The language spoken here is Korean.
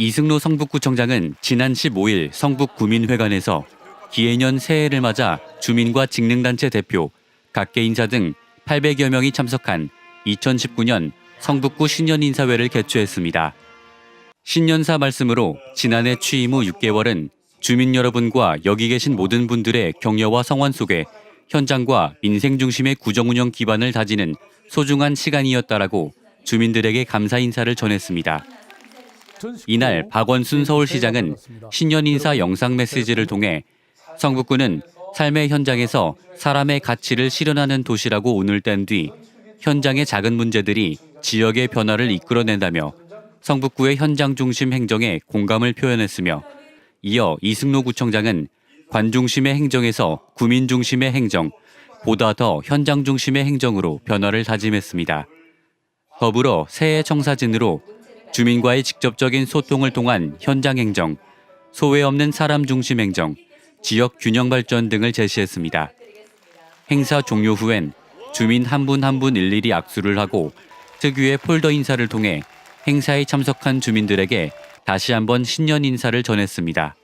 이승로 성북구청장은 지난 15일 성북구민회관에서 기해년 새해를 맞아 주민과 직능단체 대표, 각계 인사 등 800여 명이 참석한 2019년 성북구 신년 인사회를 개최했습니다. 신년사 말씀으로 지난해 취임 후 6개월은 주민 여러분과 여기 계신 모든 분들의 격려와 성원 속에 현장과 민생 중심의 구정 운영 기반을 다지는 소중한 시간이었다라고 주민들에게 감사 인사를 전했습니다. 이날 박원순 서울시장은 신년 인사 영상 메시지를 통해 성북구는 삶의 현장에서 사람의 가치를 실현하는 도시라고 운을 뗀 뒤 현장의 작은 문제들이 지역의 변화를 이끌어낸다며 성북구의 현장 중심 행정에 공감을 표현했으며 이어 이승로 구청장은 관 중심의 행정에서 구민 중심의 행정, 보다 더 현장 중심의 행정으로 변화를 다짐했습니다. 더불어 새해 청사진으로 주민과의 직접적인 소통을 통한 현장 행정, 소외 없는 사람 중심 행정, 지역 균형 발전 등을 제시했습니다. 행사 종료 후엔 주민 한 분 한 분 일일이 악수를 하고 특유의 폴더 인사를 통해 행사에 참석한 주민들에게 다시 한번 신년 인사를 전했습니다.